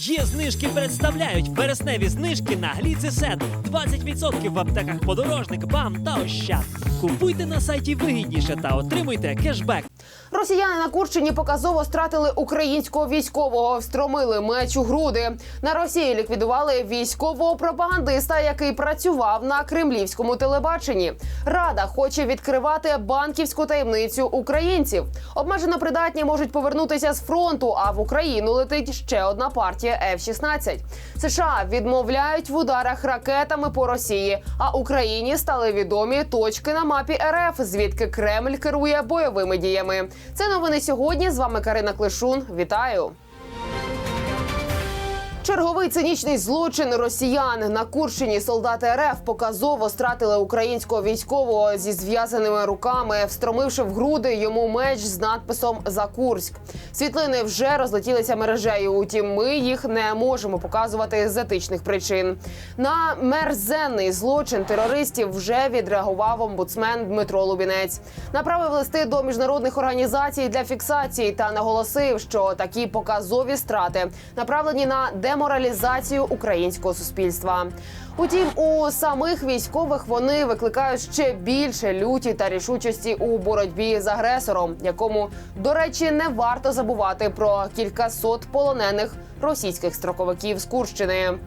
Є знижки представляють вересневі знижки на гліцисет, 20% в аптеках подорожник, бам та ощад. Купуйте на сайті вигідніше та отримуйте кешбек. Росіяни на Курщині показово стратили українського військового, встромили меч у груди. На Росії ліквідували військового пропагандиста, який працював на кремлівському телебаченні. Рада хоче відкривати банківську таємницю українців. Обмежено придатні можуть повернутися з фронту. А в Україну летить ще одна партія F-16. США відмовляють в ударах ракетами по Росії. А Україні стали відомі точки на мапі РФ, звідки Кремль керує бойовими діями. Це новини сьогодні. З вами Карина Клишун. Вітаю. Черговий цинічний злочин росіян на Курщині солдати РФ показово стратили українського військового зі зв'язаними руками, встромивши в груди йому меч з надписом за Курськ. Світлини вже розлетілися мережею. Утім, ми їх не можемо показувати з етичних причин. На мерзенний злочин терористів вже відреагував омбудсмен Дмитро Лубінець. Направив листи до міжнародних організацій для фіксації та наголосив, що такі показові страти направлені на деморалізацію українського суспільства. Утім, у самих військових вони викликають ще більше люті та рішучості у боротьбі з агресором, якому, до речі, не варто забувати про кількасот полонених російських строковиків з Курщини.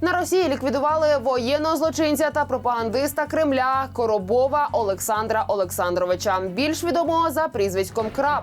На Росії ліквідували воєнного злочинця та пропагандиста Кремля Коробова Олександра Олександровича, більш відомого за прізвиськом Краб.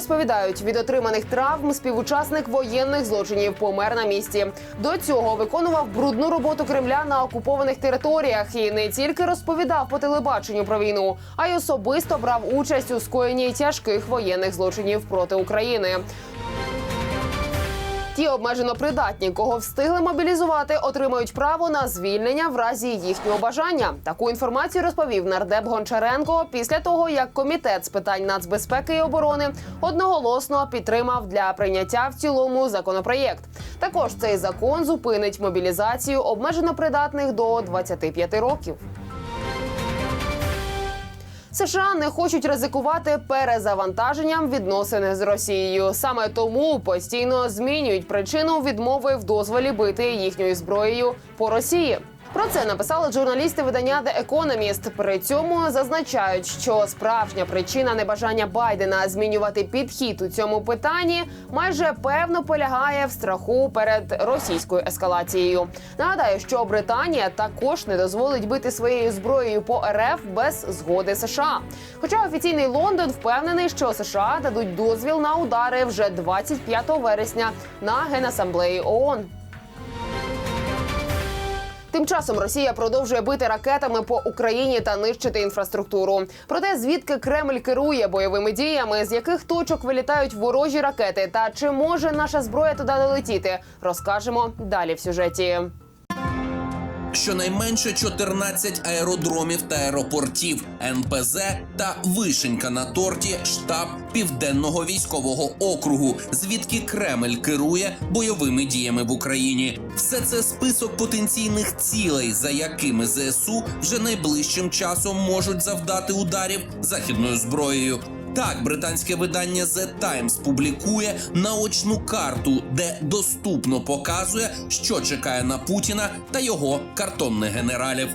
Розповідають, від отриманих травм співучасник воєнних злочинів помер на місці. До цього виконував брудну роботу Кремля на окупованих територіях і не тільки розповідав по телебаченню про війну, а й особисто брав участь у скоєнні тяжких воєнних злочинів проти України. Ті обмежено придатні, кого встигли мобілізувати, отримають право на звільнення в разі їхнього бажання. Таку інформацію розповів нардеп Гончаренко після того, як комітет з питань нацбезпеки і оборони одноголосно підтримав для прийняття в цілому законопроєкт. Також цей закон зупинить мобілізацію обмежено придатних до 25 років. США не хочуть ризикувати перезавантаженням відносин з Росією. Саме тому постійно змінюють причину відмови в дозволі бити їхньою зброєю по Росії. Про це написали журналісти видання The Economist. При цьому зазначають, що справжня причина небажання Байдена змінювати підхід у цьому питанні майже певно полягає в страху перед російською ескалацією. Нагадаю, що Британія також не дозволить бити своєю зброєю по РФ без згоди США. Хоча офіційний Лондон впевнений, що США дадуть дозвіл на удари вже 25 вересня на генасамблеї ООН. Тим часом Росія продовжує бити ракетами по Україні та нищити інфраструктуру. Проте звідки Кремль керує бойовими діями, з яких точок вилітають ворожі ракети, та чи може наша зброя туди долетіти, розкажемо далі в сюжеті. Щонайменше 14 аеродромів та аеропортів, НПЗ та вишенька на торті штаб Південного військового округу, звідки Кремль керує бойовими діями в Україні. Все це список потенційних цілей, за якими ЗСУ вже найближчим часом можуть завдати ударів західною зброєю. Так, британське видання The Times публікує наочну карту, де доступно показує, що чекає на Путіна та його картонних генералів.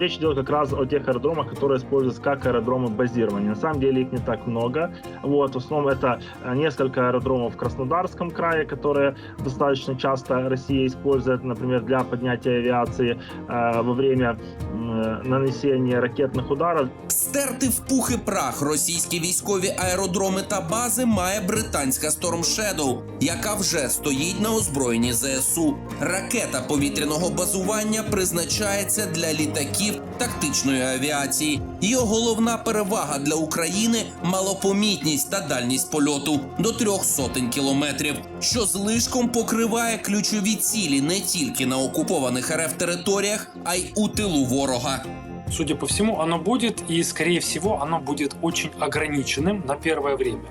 Речь идет как раз о тех аэродромах, которые используются как аэродромы базирования. На самом деле их не так много. Вот, в основном это э, несколько аэродромов в Краснодарском крае, которые достаточно часто Россия использует, например, для поднятия авиации э, во время э, нанесения ракетных ударов. Стерти в пух і прах російські військові аеродроми та бази має британська Storm Shadow, яка вже стоїть на озброєнні ЗСУ. Ракета повітряного базування призначається для літаків тактичної авіації. Її головна перевага для України малопомітність та дальність польоту до трьох сотень кілометрів, що злишком покриває ключові цілі не тільки на окупованих РФ територіях, а й у тилу ворога. судя по всему, оно будет, и, скорее всего, оно будет очень ограниченным на первое время.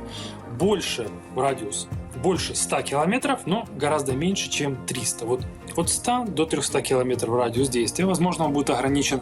Больше радиус, больше 100 километров, но гораздо меньше, чем 300. Вот от 100 до 300 километров радиус действия. Возможно, он будет ограничен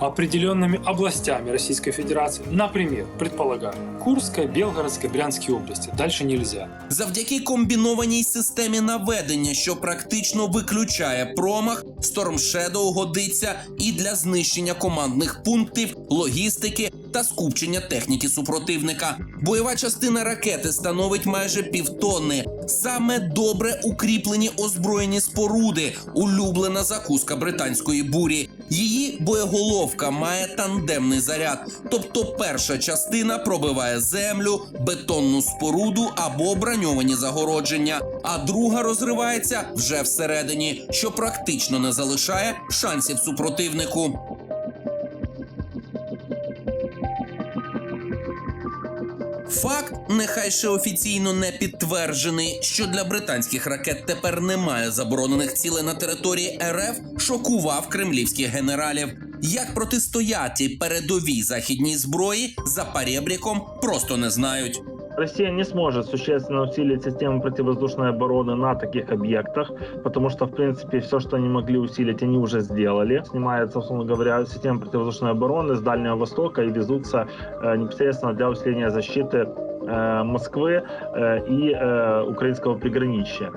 определенными областями Российской Федерации. Например, предполагаю, Курская, Белгородская, Брянские области. Дальше нельзя. Завдяки комбінованій системі наведення, що практично виключає промах, Storm Shadow годиться і для знищення командних пунктів, логістики та скупчення техніки супротивника. Бойова частина ракети становить майже півтонни. Саме добре укріплені озброєні споруди, улюблена закуска британської бурі. Її боєголовка має тандемний заряд, тобто перша частина пробиває землю, бетонну споруду або броньовані загородження, а друга розривається вже всередині, що практично не залишає шансів супротивнику. Факт, нехай ще офіційно не підтверджений, що для британських ракет тепер немає заборонених цілей на території РФ, шокував кремлівських генералів. Як протистояти передовій західній зброї за паребріком просто не знають. Россия не сможет существенно усилить систему противовоздушной обороны на таких объектах, потому что, в принципе, все, что они могли усилить, они уже сделали. Снимается, условно говоря, система противовоздушной обороны с Дальнего Востока и везутся э, непосредственно для усиления защиты э, Москвы э, и э, украинского приграничья.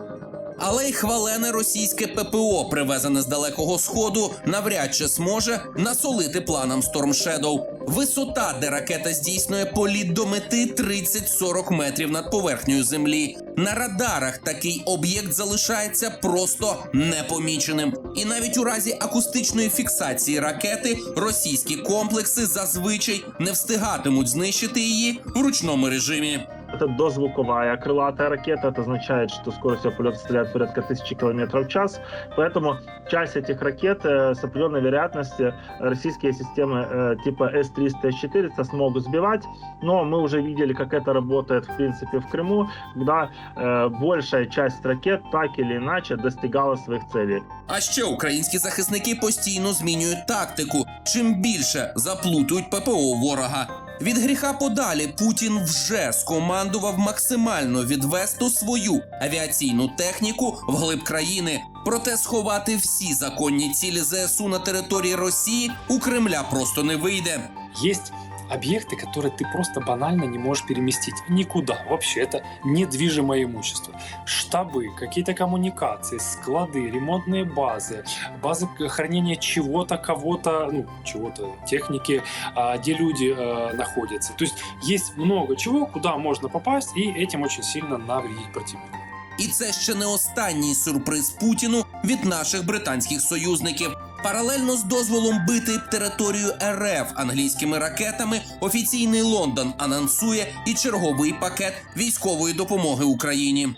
Але й хвалене російське ППО, привезене з далекого сходу, навряд чи зможе насолити планам Storm Shadow. Висота, де ракета здійснює політ до мети 30-40 метрів над поверхнею землі. На радарах такий об'єкт залишається просто непоміченим. І навіть у разі акустичної фіксації ракети російські комплекси зазвичай не встигатимуть знищити її в ручному режимі Это дозвуковая крылатая ракета. Это означает, что скорость ее полета составляет порядка 1000 км в час. Поэтому часть этих ракет э, с определенной вероятностью российские системы э, типа С-300 С-400 смогут сбивать. Но мы уже видели, как это работает в принципе в Крыму, когда э, большая часть ракет так или иначе достигала своих целей. А ще українські захисники постійно змінюють тактику. Чим більше заплутують ППО ворога. Від гріха подалі Путін вже скомандував максимально відвести свою авіаційну техніку вглиб країни. Проте сховати всі законні цілі ЗСУ на території Росії у Кремля просто не вийде. Есть объекты, которые ты просто банально не можешь переместить никуда. Вообще, это недвижимое имущество. Штабы, какие-то коммуникации, склады, ремонтные базы, базы хранения чего-то, кого-то, ну, чего-то, техники, а, где люди а, находятся. То есть есть много чего, куда можно попасть и этим очень сильно навредить противнику. І це ще не останній сюрприз Путіну від наших британських союзників. Паралельно з дозволом бити територію РФ англійськими ракетами, офіційний Лондон анонсує і черговий пакет військової допомоги Україні.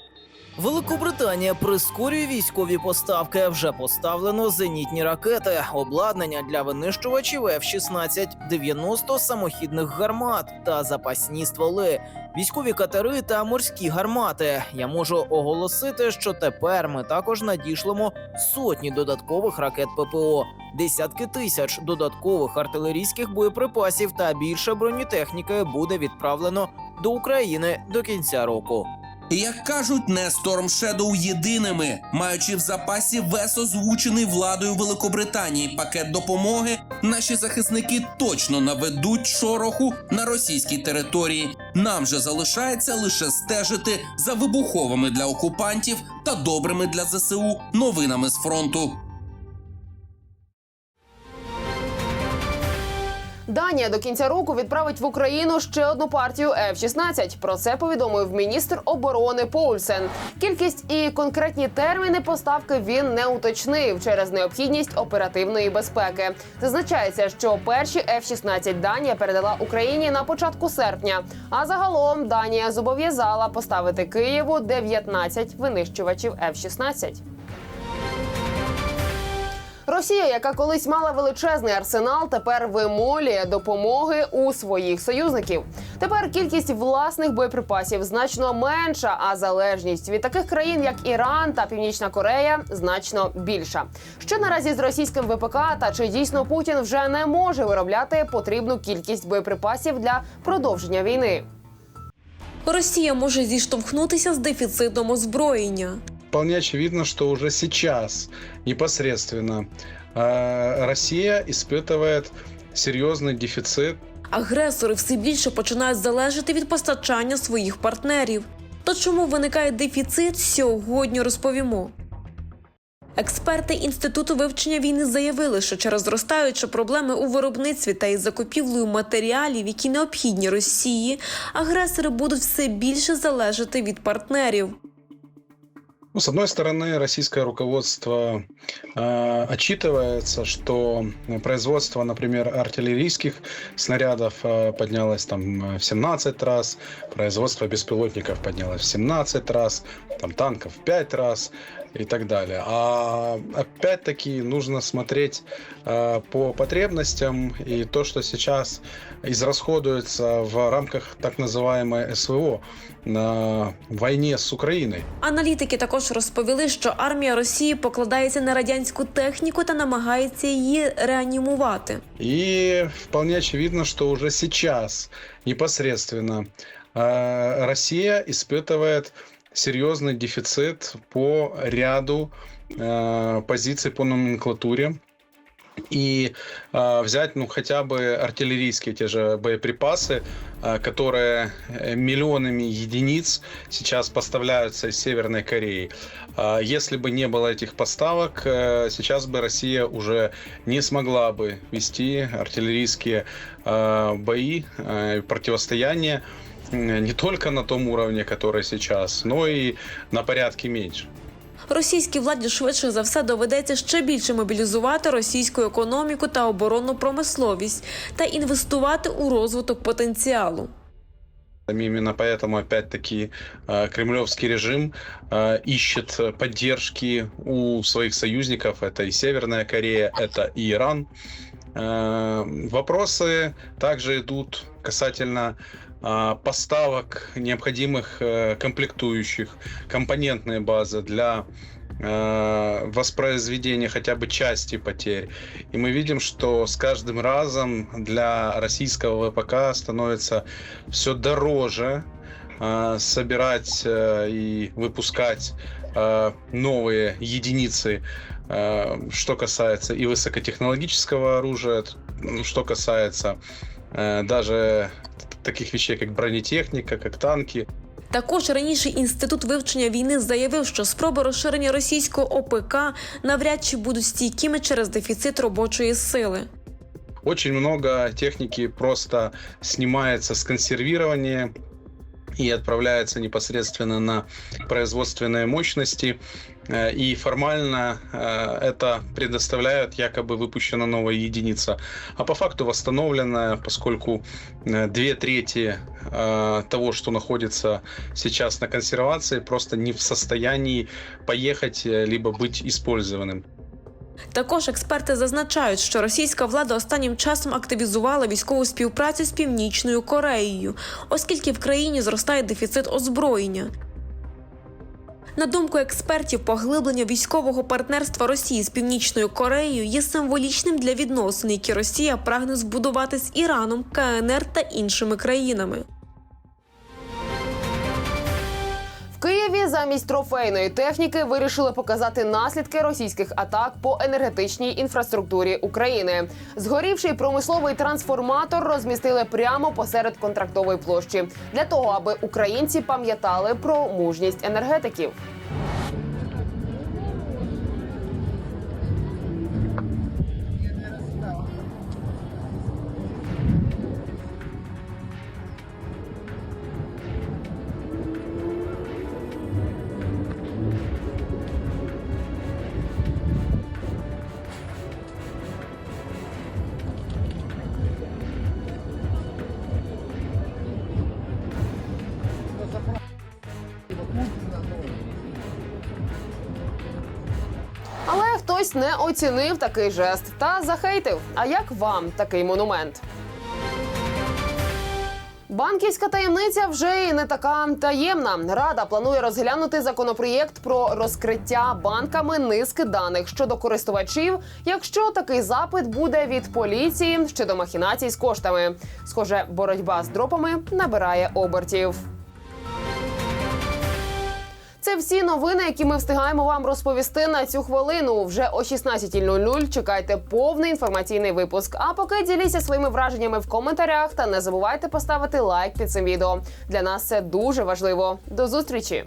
Великобританія прискорює військові поставки. Вже поставлено зенітні ракети, обладнання для винищувачів F-16, 90 самохідних гармат та запасні стволи, військові катери та морські гармати. Я можу оголосити, що тепер ми також надішлемо сотні додаткових ракет ППО, десятки тисяч додаткових артилерійських боєприпасів та більше бронетехніки буде відправлено до України до кінця року. Як кажуть, не Storm Shadow єдиними, маючи в запасі вес озвучений владою Великобританії пакет допомоги, наші захисники точно наведуть шороху на російській території. Нам же залишається лише стежити за вибуховими для окупантів та добрими для ЗСУ новинами з фронту. Данія до кінця року відправить в Україну ще одну партію F-16. Про це повідомив міністр оборони Поульсен. Кількість і конкретні терміни поставки він не уточнив через необхідність оперативної безпеки. Зазначається, що перші F-16 Данія передала Україні на початку серпня. А загалом Данія зобов'язала поставити Києву 19 винищувачів F-16. Росія, яка колись мала величезний арсенал, тепер вимолює допомоги у своїх союзників. Тепер кількість власних боєприпасів значно менша, а залежність від таких країн, як Іран та Північна Корея, значно більша. Що наразі з російським ВПК та чи дійсно Путін вже не може виробляти потрібну кількість боєприпасів для продовження війни? Росія може зіштовхнутися з дефіцитом озброєння Вполне очевидно, что уже сейчас непосредственно э, Россия испытывает серьезный дефицит Агресори все більше починають залежати від постачання своїх партнерів. То чому виникає дефіцит, сьогодні розповімо. Експерти інституту вивчення війни заявили, що через зростаючі проблеми у виробництві та із закупівлею матеріалів, які необхідні Росії, агресори будуть все більше залежати від партнерів. Ну, с одной стороны, российское руководство э, отчитывается, что производство, например, артиллерийских снарядов э, поднялось там э, в 17 раз, производство беспилотников поднялось в 17 раз, там танков в 5 раз и так далее. А опять-таки нужно смотреть э, по потребностям и то, что сейчас израсходуется в рамках так называемой СВО на войне с Украиной. Аналітики також розповіли, що армія Росії покладається на радянську техніку та намагається її реанімувати. И вполне очевидно, что уже сейчас непосредственно э, Россия испытывает серьезный дефицит по ряду э, позиций по номенклатуре. И э, взять, ну, хотя бы артиллерийские те же боеприпасы, э, которые э, миллионами единиц сейчас поставляются из Северной Кореи. А Если бы не было этих поставок, э, сейчас бы Россия уже не смогла бы вести артиллерийские э, бои, э, противостояние э, не только на том уровне, который сейчас, но и на порядке меньше. Російській владі швидше за все доведеться ще більше мобілізувати російську економіку та оборонну промисловість та інвестувати у розвиток потенціалу. Именно поэтому, опять-таки, э, кремлевский режим э, ищет поддержки у своих союзников. Это и Северная Корея, это и Иран. Э, Вопросы также идут касательно э, поставок необходимых э, комплектующих, компонентной базы для э, воспроизведения хотя бы части потерь. И мы видим, что с каждым разом для российского ВПК становится все дороже э, собирать и выпускать новые единицы, что касается и высокотехнологического оружия, что касается даже таких вещей, как бронетехника, как танки. Також раніше інститут вивчення війни заявив, що спроби розширення російського ОПК навряд чи будуть стійкими через дефіцит робочої сили. Очень много техники просто снимается с консервирования и отправляется непосредственно на производственные мочности. Э, И формально э, это предоставляют якобы выпущена новая единица, а по факту восстановленная, поскольку э, две трети э, того, что находится сейчас на консервации, просто не в состоянии поехать э, либо быть использованным. Також експерти зазначають, що російська влада останнім часом активізувала військову співпрацю з Північною Кореєю, оскільки в країні зростає дефіцит озброєння. На думку експертів, поглиблення військового партнерства Росії з Північною Кореєю є символічним для відносин, які Росія прагне збудувати з Іраном, КНР та іншими країнами. Києві замість трофейної техніки вирішили показати наслідки російських атак по енергетичній інфраструктурі України. Згорівший промисловий трансформатор розмістили прямо посеред контрактової площі для того, аби українці пам'ятали про мужність енергетиків. Хтось не оцінив такий жест та захейтив. А як вам такий монумент? Банківська таємниця вже і не така таємна. Рада планує розглянути законопроєкт про розкриття банками низки даних щодо користувачів, якщо такий запит буде від поліції щодо махінацій з коштами. Схоже, боротьба з дропами набирає обертів. Це всі новини, які ми встигаємо вам розповісти на цю хвилину. Вже о 16.00 чекайте повний інформаційний випуск. А поки діліться своїми враженнями в коментарях та не забувайте поставити лайк під цим відео. Для нас це дуже важливо. До зустрічі!